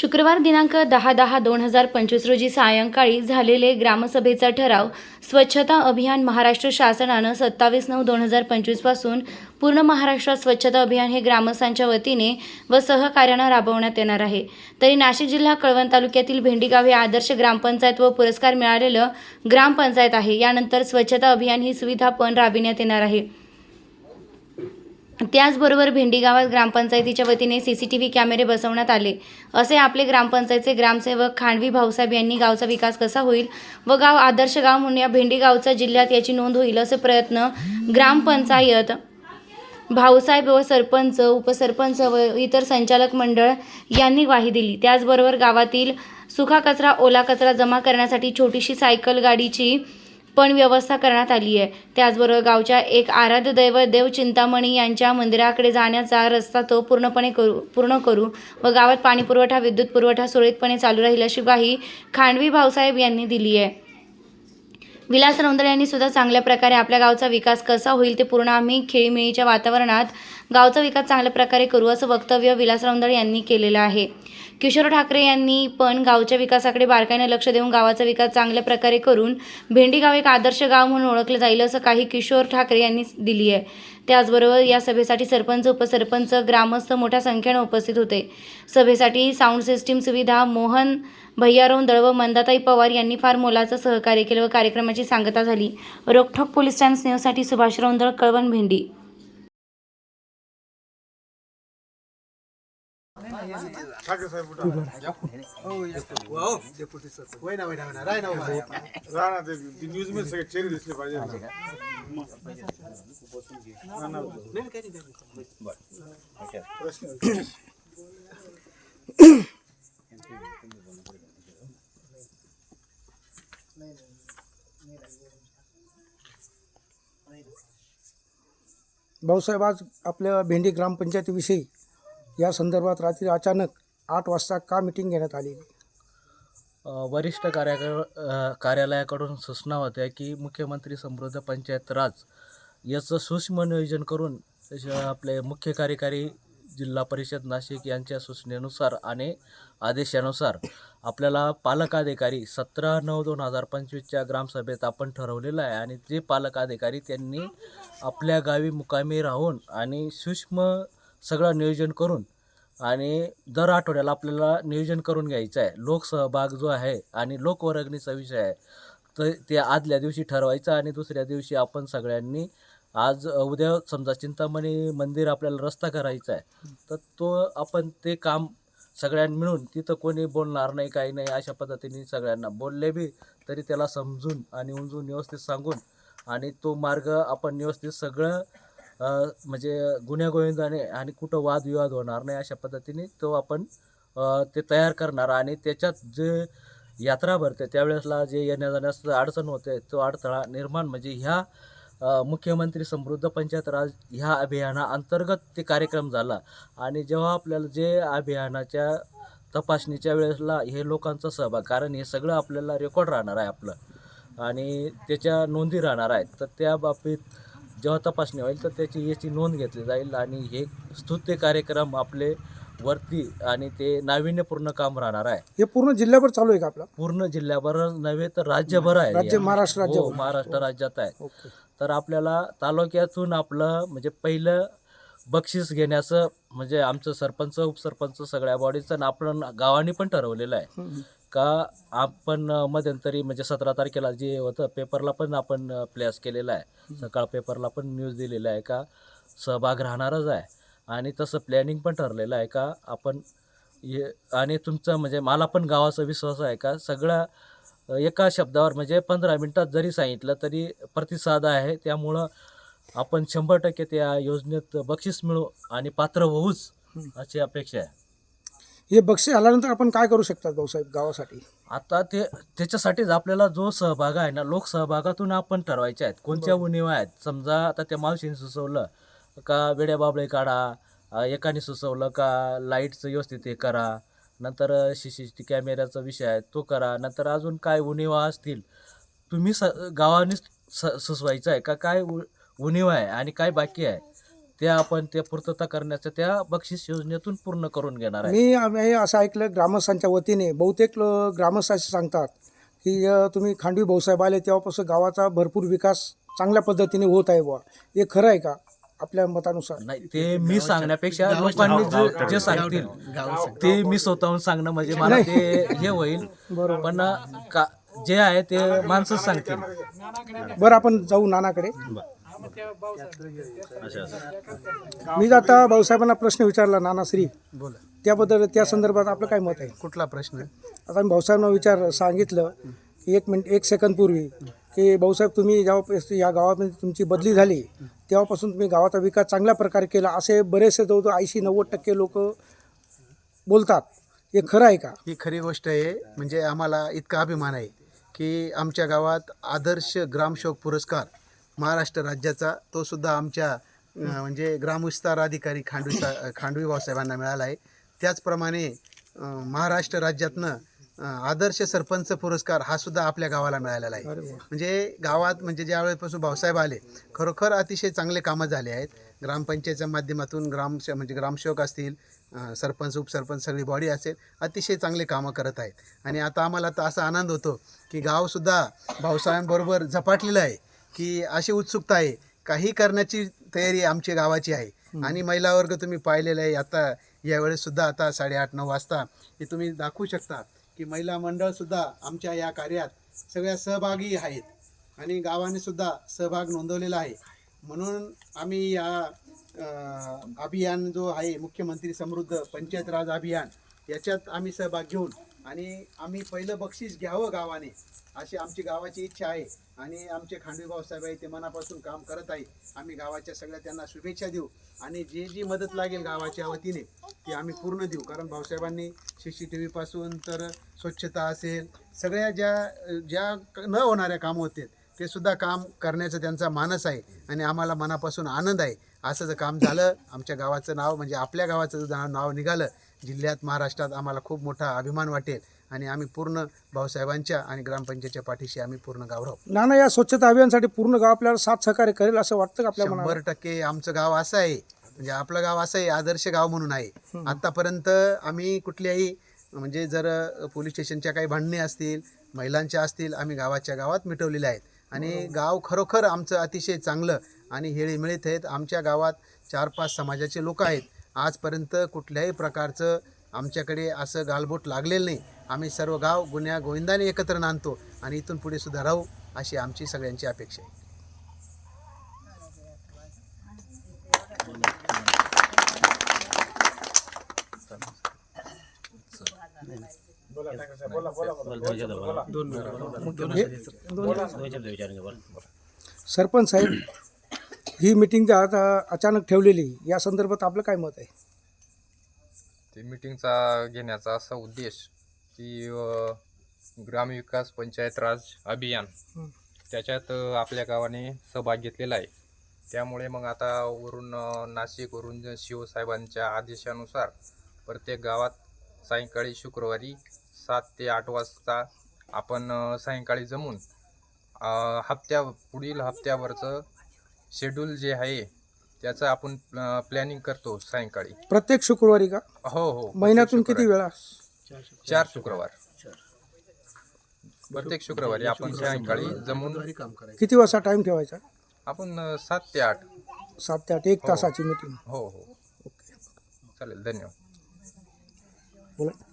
शुक्रवार दिनांक दहा दहा दोन हजार पंचवीस रोजी सायंकाळी झालेले ग्रामसभेचा ठराव स्वच्छता अभियान महाराष्ट्र शासनानं सत्तावीस नऊ दोन हजार पंचवीसपासून पूर्ण महाराष्ट्रात स्वच्छता अभियान हे ग्रामस्थांच्या वतीने व सहकार्यानं राबवण्यात येणार आहे. तरी नाशिक जिल्हा कळवण तालुक्यातील भेंडीगाव हे आदर्श ग्रामपंचायत व पुरस्कार मिळालेलं ग्रामपंचायत आहे. यानंतर स्वच्छता अभियान ही सुविधा पण राबविण्यात येणार आहे. त्याचबरोबर भेंडी गावात ग्रामपंचायतीच्या वतीने सी सी टी व्ही कॅमेरे बसवण्यात आले. असे आपले ग्रामपंचायतचे ग्रामसेवक खांडवी भाऊसाहेब यांनी गावचा विकास कसा होईल व गाव आदर्श गाव म्हणून या भेंडी गावचा जिल्ह्यात याची नोंद होईल असे प्रयत्न ग्रामपंचायत भाऊसाहेब व सरपंच उपसरपंच व इतर संचालक मंडळ यांनी ग्वाही दिली. त्याचबरोबर गावातील सुखा कचरा ओला कचरा जमा करण्यासाठी छोटीशी सायकल गाडीची पण व्यवस्था करण्यात आली आहे. त्याचबरोबर गावच्या एक आराध्य दैव देव चिंतामणी यांच्या मंदिराकडे जाण्याचा रस्ता तो पूर्णपणे करू पूर्ण करू व गावात पाणीपुरवठा विद्युत पुरवठा सुरळीतपणे चालू राहील अशी ग्वाही खांडवी भाऊसाहेब यांनी दिली आहे. विलास रौंदळ यांनी सुद्धा चांगल्या प्रकारे आपल्या गावचा विकास कसा होईल ते पूर्ण आम्ही खेळीमेळीच्या वातावरणात गावचा विकास चांगल्या प्रकारे करू असं वक्तव्य विलास रौंदळ यांनी केलेलं आहे. किशोर ठाकरे यांनी पण गावच्या विकासाकडे बारकाईने लक्ष देऊन गावाचा विकास चांगल्या प्रकारे करून भेंडी गाव एक आदर्श गाव म्हणून ओळखलं जाईल असं काही किशोर ठाकरे यांनी दिली आहे. त्याचबरोबर या सभेसाठी सरपंच उपसरपंच ग्रामस्थ मोठ्या संख्येने उपस्थित होते. सभेसाठी साऊंड सिस्टीम सुविधा मोहन भैयारोन दळ व मंदाताई पवार यांनी फार मोलाचं सहकार्य केलं व कार्यक्रमाची सांगता झाली. रोकठोक पोलीस टाइम्स न्यूजसाठी सुभाष रौंदळ कळवण भेंडी. ठाकरे ते न्यूजमध्ये सगळे चेहरे दिसले पाहिजे भाऊसाहेब आज आपल्या भेंडी ग्रामपंचायतीविषयी या संदर्भात रात्री अचानक आठ वाजता का मिटिंग घेण्यात आलेली वरिष्ठ कार्याक कार्यालयाकडून सूचना होत्या की मुख्यमंत्री समृद्ध पंचायत राज याचं सूक्ष्म नियोजन करून आपले मुख्य कार्यकारी जिल्हा परिषद नाशिक यांच्या सूचनेनुसार आणि आदेशानुसार आपल्याला पालक अधिकारी सतरा नऊ दोन हजार पंचवीसच्या ग्रामसभेत आपण ठरवलेलं आहे आणि ते पालक अधिकारी त्यांनी आपल्या गावी मुकामी राहून आणि सूक्ष्म सगळं नियोजन करून आणि दर आठवड्याला आपल्याला नियोजन करून घ्यायचं आहे. लोकसहभाग जो आहे आणि लोकवर्गणीचा विषय आहे तर ते आदल्या दिवशी ठरवायचं आणि दुसऱ्या दिवशी आपण सगळ्यांनी आज उद्या समजा चिंतामणी मंदिर आपल्याला रस्ता करायचा आहे तर तो आपण ते काम सगळ्यांनी मिळून तिथं कोणी बोलणार नाही काही नाही अशा पद्धतीने सगळ्यांना बोलले बी तरी त्याला समजून आणि उमजून व्यवस्थित सांगून आणि तो मार्ग आपण व्यवस्थित सगळं म्हणजे गुन्ह्यागोविंदाने आणि कुठं वादविवाद होणार नाही अशा पद्धतीने तो आपण ते तयार करणार. आणि त्याच्यात जे यात्रा भरते त्यावेळेसला जे येण्या जाण्यास अडचण होते तो अडथळा निर्माण म्हणजे ह्या मुख्यमंत्री समृद्ध पंचायत राज ह्या अभियानाअंतर्गत ते कार्यक्रम झाला. आणि जेव्हा आपल्याला जे अभियानाच्या तपासणीच्या वेळेसला हे लोकांचा सहभाग कारण हे सगळं आपल्याला रेकॉर्ड राहणार आहे आपलं. आणि त्याच्या नोंदी राहणार आहेत. तर त्या बाबतीत जेव्हा तपासणी होईल तर त्याची याची नोंद घेतली जाईल आणि हे स्तुत्य कार्यक्रम आपले वरती आणि ते नाविन्यपूर्ण काम राहणार आहे हे पूर्ण जिल्ह्याभर चालू आहे का आपला पूर्ण जिल्ह्याभर नव्हे तर राज्यभर आहे राज्य- हे. महाराष्ट्र हो, राज्यभर. महाराष्ट्र राज्यात आहे तर आपल्याला तालुक्यातून आपलं म्हणजे पहिलं बक्षीस घेण्याचं म्हणजे आमचं सरपंच उपसरपंच सगळ्या बॉडीचं आपण गावाने पण ठरवलेलं आहे. का आपण मध्यंतरी म्हणजे सतरा तारखेला जे होतं पेपरला पण आपण प्लेस केलेलं आहे. सकाळ पेपरला पण न्यूज दिलेला आहे का? सहभाग राहणारच आहे. आणि तसं प्लॅनिंग पण ठरलेलं आहे का? आपण ये आणि तुमचं म्हणजे मला पण गावाचा विश्वास आहे का? सगळ्या एका शब्दावर म्हणजे पंधरा मिनटात जरी सांगितलं तरी प्रतिसाद आहे. त्यामुळं आपण शंभर टक्के त्या योजनेत बक्षीस मिळू आणि पात्र होऊच अशी अपेक्षा आहे. हे बक्षीस आल्यानंतर आपण काय करू शकतात भाऊसाहेब गावासाठी? आता ते त्याच्यासाठीच आपल्याला जो सहभाग आहे ना लोकसहभागातून आपण ठरवायचे आहेत. कोणत्या उणीवा आहेत? समजा आता त्या मावशीने सुचवलं का वेड्या बाबळे काढा अ, एकाने सुचवलं का लाईटचं व्यवस्थित हे करा नंतर सी सी टी कॅमेऱ्याचा विषय आहे तो करा नंतर अजून काय उणीवा असतील? तुम्ही स गावाने स सुचवायचं आहे का? काय उ उणीवा आहे आणि काय बाकी आहे? त्या आपण त्या पूर्तता करण्याचं त्या बक्षीस योजनेतून पूर्ण करून घेणार आहे. मी आम्ही असं ऐकलं ग्रामस्थांच्या वतीने बहुतेक लो- ग्रामस्थ असे सांगतात की अ, तुम्ही खांडवी भाऊसाहेब आले तेव्हापासून गावाचा भरपूर विकास चांगल्या पद्धतीने होत आहे बुवा. हे खरं आहे का? आपल्या मतानुसार. नाही ते मी सांगण्यापेक्षा लोकांनी जे जे सांगतील ते मी स्वतःहून सांगणं म्हणजे मला ते हे होईल. बरोबर. पण का जे आहे ते माणसंच सांगतील. बरं आपण जाऊ नानाकडे. मी आता भाऊसाहेबांना प्रश्न विचारला नानाश्री. बोला. त्याबद्दल त्या संदर्भात आपलं काय मत आहे? कुठला प्रश्न आता मी भाऊसाहेबांना विचार सांगितलं की एक मिनिट एक सेकंद पूर्वी की भाऊसाहेब तुम्ही जेव्हा या गावामध्ये तुमची बदली झाली तेव्हापासून तुम्ही गावाचा विकास चांगल्या प्रकारे केला असे बरेचसे जवळजवळ ऐंशी नव्वद टक्के लोक बोलतात. हे खरं आहे का? ही खरी गोष्ट आहे म्हणजे आम्हाला इतका अभिमान आहे की आमच्या गावात आदर्श ग्रामशोक पुरस्कार महाराष्ट्र राज्याचा तो सुद्धा आमच्या म्हणजे ग्रामविस्तार अधिकारी खांडवी सा- खांडवी भाऊसाहेबांना मिळाला आहे. त्याचप्रमाणे महाराष्ट्र राज्यातनं आदर्श सरपंच पुरस्कार हा सुद्धा आपल्या गावाला मिळालेला आहे. म्हणजे गावात म्हणजे ज्या वेळेपासून भाऊसाहेब आले खरोखर अतिशय चांगले कामं झाले आहेत. ग्रामपंचायतच्या माध्यमातून ग्राम म्हणजे ग्रामसेवक असतील सरपंच उपसरपंच सगळी बॉडी असेल अतिशय चांगले कामं करत आहेत. आणि आता आम्हाला तर असा आनंद होतो की गावसुद्धा भाऊसाहेबांबरोबर झपाटलेलं आहे. की अशी उत्सुकता आहे. काही करण्याची तयारी आमच्या गावाची आहे. आणि महिला वर्ग तुम्ही पाहिलेला आहे. आता यावेळेस सुद्धा आता साडेआठ नऊ वाजता हे तुम्ही दाखवू शकता की महिला मंडळसुद्धा आमच्या या कार्यात सगळ्या सहभागी आहेत. आणि गावाने सुद्धा सहभाग नोंदवलेला आहे. म्हणून आम्ही या अभियान जो आहे मुख्यमंत्री समृद्ध पंचायत राज अभियान याच्यात आम्ही सहभाग घेऊन आणि आम्ही पहिलं बक्षीस घ्यावं गावाने अशी आमची गावाची इच्छा आहे. आणि आमचे खांडवी भाऊसाहेब आहे ते मनापासून काम करत आहे. आम्ही गावाच्या सगळ्या त्यांना शुभेच्छा देऊ. आणि जे जी मदत लागेल गावाच्या वतीने ती आम्ही पूर्ण देऊ. कारण भाऊसाहेबांनी सी सी टी व्हीपासून तर स्वच्छता असेल सगळ्या ज्या ज्या न होणाऱ्या कामं होते ते सुद्धा काम करण्याचं त्यांचा मानस आहे. आणि आम्हाला मनापासून आनंद आहे. असं जर काम झालं आमच्या गावाचं नाव म्हणजे आपल्या गावाचं जर नाव निघालं जिल्ह्यात महाराष्ट्रात आम्हाला खूप मोठा अभिमान वाटेल आणि आम्ही पूर्ण भाऊसाहेबांच्या आणि ग्रामपंचायतच्या पाठीशी आम्ही पूर्ण गाव राहू. नाना या स्वच्छता अभियानासाठी पूर्ण गाव आपल्याला साथ सहकार्य करेल असं वाटतं का आपल्या मनाला? शंभर टक्के आमचं गाव असं आहे. म्हणजे आपलं गाव असं आहे आदर्श गाव म्हणून आहे. आतापर्यंत आम्ही कुठल्याही म्हणजे जर पोलीस स्टेशनच्या काही भांडणे असतील महिलांच्या असतील आम्ही गावाच्या गावात मिटवलेले आहेत. आणि गाव खरोखर आमचं अतिशय चांगलं आणि हेळी मिळत आहेत. आमच्या गावात चार पाच समाजाचे लोक आहेत. आजपर्यंत कुठल्याही प्रकारचं आमच्याकडे असं गालबोट लागलेलं नाही. आम्ही सर्व गाव गुन्ह्या गोविंदाने एकत्र नांदतो आणि इथून पुढे सुद्धा राहू अशी आमची सगळ्यांची अपेक्षा आहे. सरपंच साहेब ही मिटिंग आता अचानक ठेवलेली या संदर्भात आपलं काय मत आहे ते मीटिंगचा घेण्याचा असा उद्देश की अ, ग्रामविकास पंचायत राज अभियान हं. त्याच्यात अ, आपल्या गावाने सहभाग घेतलेला आहे त्यामुळे मग आता वरून अ, नाशिकवरून जे शिवसाहेबांच्या आदेशानुसार प्रत्येक गावात सायंकाळी शुक्रवारी सात ते आठ वाजता आपण अ, सायंकाळी जमून अ, हप्त्या पुढील हप्त्यावरचं शेड्यूल जे आहे त्याचं आपण प्लॅनिंग करतो सायंकाळी. प्रत्येक शुक्रवारी का? हो हो. महिन्यातून किती वेळा? शुक्रवारी. चार शुक्रवार. प्रत्येक शुक्रवारी आपण सायंकाळी जमून काम करायचं किती वाजता टाइम ठेवायचा? आपण सात ते आठ. सात ते आठ एक तासाची मिटिंग हो हो. चालेल धन्यवाद. बोला.